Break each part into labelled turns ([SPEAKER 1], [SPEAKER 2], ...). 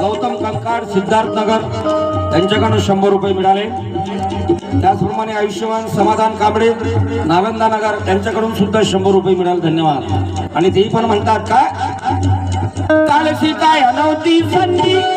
[SPEAKER 1] गौतम कंकाड सिद्धार्थनगर त्यांच्याकडून यांच्याकडून शंभर रुपये मिळाले. त्याचप्रमाणे आयुष्यमान समाधान कांबळे नालंदा नगर यांच्याकडून सुद्धा शंभर रुपये मिळाले. धन्यवाद. आणि ते पण म्हणतात काय काल सीता नव्हती संधी.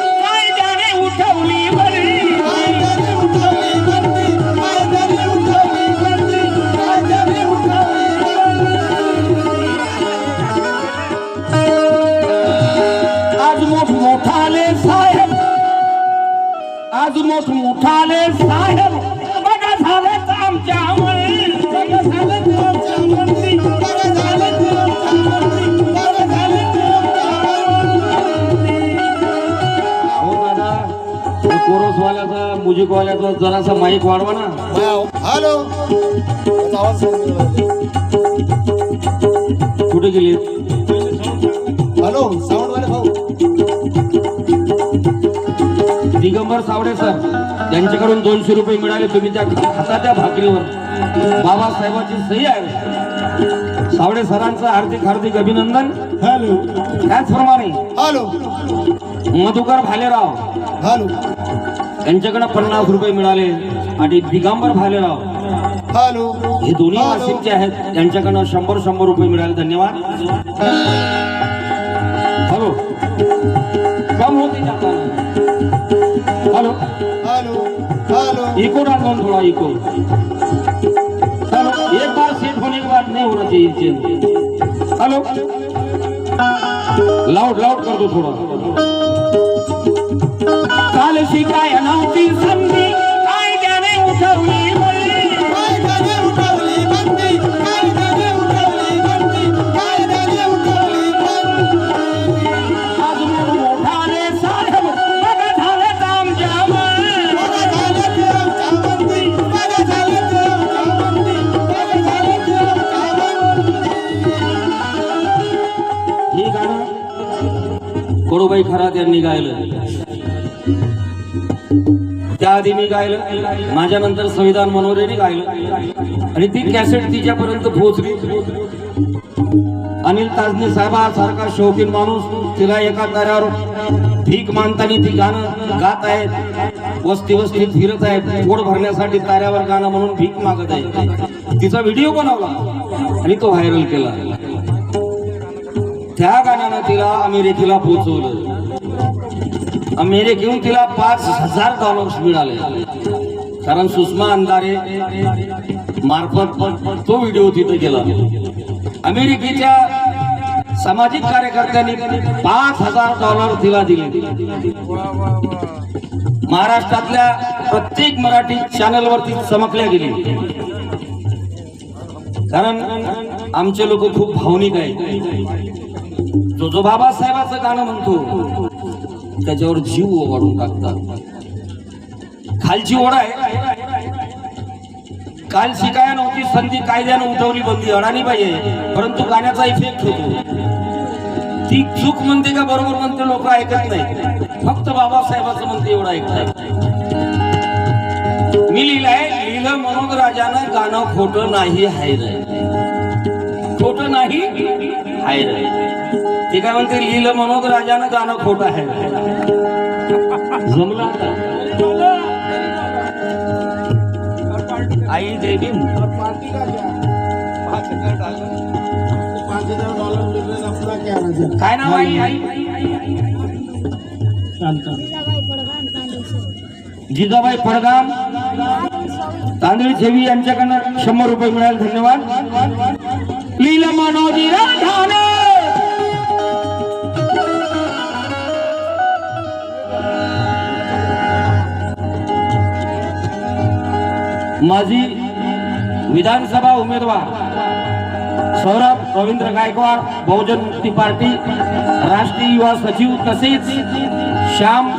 [SPEAKER 1] कोरसवाल्याचा मुजिकवाल्याचा जरासा माईक वाढवा ना.
[SPEAKER 2] हॅलो. त्याचा आवाज सोडून
[SPEAKER 1] कुठे गेली?
[SPEAKER 2] हॅलो साऊंड वाले भाऊ.
[SPEAKER 1] दिगंबर सावडे सर यांच्याकडून दोनशे रुपये मिळाले तुम्ही त्या हाताच्या भाकरीवर. बाबासाहेबांची सही आहे. सावडे सरांचं हार्दिक हार्दिक अभिनंदन.
[SPEAKER 2] हॅलो.
[SPEAKER 1] त्याचप्रमाणे
[SPEAKER 2] हॅलो.
[SPEAKER 1] मधुकर भालेराव.
[SPEAKER 2] हॅलो
[SPEAKER 1] यांच्याकडे पन्नास रुपये मिळाले आणि दिगंबर भालेराव.
[SPEAKER 2] हॅलो
[SPEAKER 1] हे दोन्ही. वाशिमचे आहेत. त्यांच्याकडनं शंभर शंभर रुपये मिळाले. धन्यवाद. हॅलो. कम होते हॅलो.
[SPEAKER 2] हॅलो हॅलो
[SPEAKER 1] इको डाल थोड़ा इको. हेलो. एक बार सेट होने के बाद नहीं होना चाहिए चेंज हेलो. लाउड लाउड कर दो थोड़ा. शिकाय नव्हती संधी कायद्याने उठवली बळी.
[SPEAKER 2] कायद्याने उठवली बंदी कायद्याने उठवली बंदी कायद्याने उठवली बंदी
[SPEAKER 1] आज मोठ मोठाले साहेब बघा झालं आमच्या मन.
[SPEAKER 2] बघा झालं ते आमच्या बंदी बघा झालं ते आमच्या बंदी बघा झालं ते आमच्या बंदी
[SPEAKER 1] हे गाणं कडूबाई खरात यांनी गायलं आधी मी गायलं माझ्यानंतर संविधान मनोरेने गायलं. आणि ती कॅसेट तिच्यापर्यंत पोहोचली. अनिल ताजने साहेबासारखा शौकीन माणूस तिला एका ताऱ्यावर भीक मानताना ती गाणं गात आहेत वस्ती वस्ती फिरत आहे पोट भरण्यासाठी ताऱ्यावर गाणं म्हणून भीक मागत आहे. तिचा व्हिडिओ बनवला आणि तो व्हायरल केला. त्या गाण्यानं तिला अमेरिकेला पोहोचवलं. अमेरिकेहून तिला पाच हजार डॉलर्स मिळाले. कारण सुषमा अंधारे मार्फत तो व्हिडिओ तिथे गेला. अमेरिकेच्या सामाजिक कार्यकर्त्यांनी पाच हजार डॉलर तिला दिले. महाराष्ट्रातल्या प्रत्येक मराठी चॅनलवरती चमकल्या गेली. कारण आमचे लोक खूप भावनिक आहेत. जो जो बाबासाहेबाचं गाणं म्हणतो. त्याच्यावर जीव ओवाडून टाकतात. खालची ओढ आहे. काल शिकाया नव्हती संधी कायद्यानं उठवली बंदी अडाणी पाहिजे परंतु गाण्याचा इफेक्ट होतो. ती चूक म्हणते का बरोबर म्हणते लोक ऐकत नाही. फक्त बाबासाहेबाचं म्हणते एवढं ऐकतात. मी लिहिलंय लिहिलं म्हणून राजानं गाणं खोटं नाही हाय रे. खोटं नाही हाय रे. ते काय म्हणते लिहिलं म्हणून राजानं गाणं खोट आहे. जमलं आता? आई देवी काय नाव आई आई? जिजाबाई पडगाम. तांदळी ठेवी यांच्याकडनं शंभर रुपये मिळाले धन्यवाद. लिहिलं मनोजी राधाना माजी विधानसभा उमेदवार सौरभ रवींद्र गायकवाड बहुजन मुक्ती पार्टी राष्ट्रीय युवा सचिव तसेच श्याम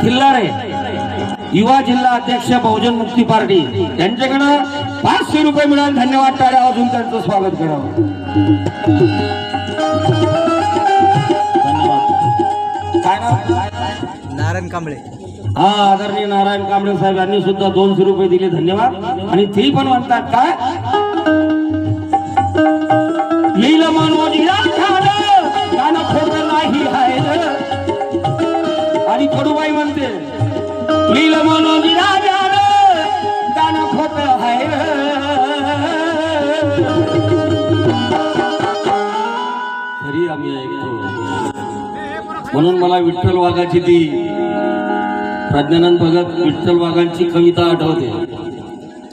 [SPEAKER 1] खिल्लारे युवा जिल्हा अध्यक्ष बहुजन मुक्ती पार्टी. यांच्याकडं पाचशे रुपये मिळाले. धन्यवाद टाळ्या. अजून त्यांचं स्वागत करावं. धन्यवाद. काय
[SPEAKER 3] नारायण कांबळे.
[SPEAKER 1] हा आदरणीय नारायण कांबळे साहेब यांनी सुद्धा दोनशे रुपये दिले धन्यवाद. आणि ते पण म्हणतात काय? लील मनोज गाणं खोटं नाही आहे आणि कडूबाई म्हणते लील मनोज गाणं खोटं आहे तरी आम्ही ऐकतो. म्हणून मला विठ्ठल वाघाची ती प्रज्ञानंद भगत विठ्ठल वाघांची कविता आठवते.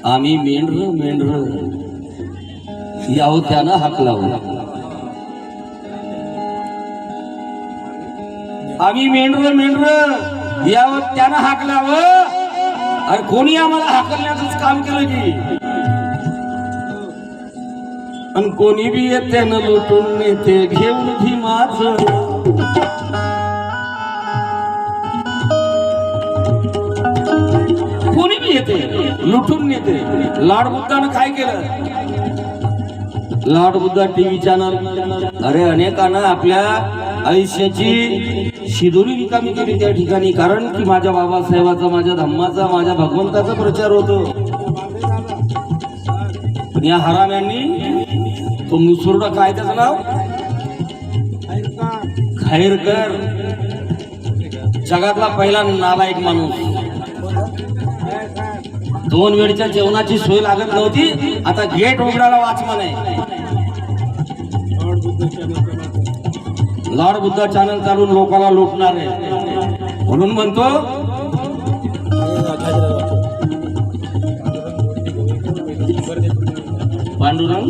[SPEAKER 1] आम्ही मेंढर मेंढर. यावं त्यानं हाक लावला आम्ही मेंढर मेंढर. यावं त्यानं हाक लावं. अरे कोणी आम्हाला हाकलण्याचंच काम केलं की? आणि कोणी बी येते ना लुटून नेते घेऊन भीमाच कोणी बी येते लुटून नेते. लाड बुद्धानं काय केलं? लाड बुद्धा टीव्ही चॅनल अरे अनेकांना आपल्या आयुष्याची शिदोरी रिकामी केली त्या ठिकाणी. कारण की माझ्या बाबासाहेबाचा माझ्या धम्माचा माझ्या भगवंताचा प्रचार होतो. पण या हराम्यांनी तो मुसुर्डा काय त्याचं नाव? खैरकर. जगातला पहिला नालायक माणूस. दोन वेळच्या जेवणाची सोय लागत नव्हती. आता गेट उघडायला वाचमान आहे. लॉर्ड बुद्ध चॅनल चालून लोकांना लुटणार आहे. म्हणून म्हणतो पांडुरंग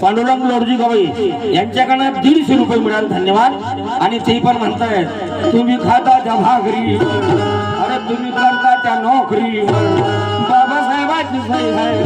[SPEAKER 1] पांडुरंग लोडजी गवई यांच्याकडनं दीडशे रुपये मिळाले धन्यवाद. आणि ते पण म्हणतायत तुम्ही खाता त्या भाकरी तुम्ही करता त्या नोकरीवर. बाबासाहेबाची सही आहे.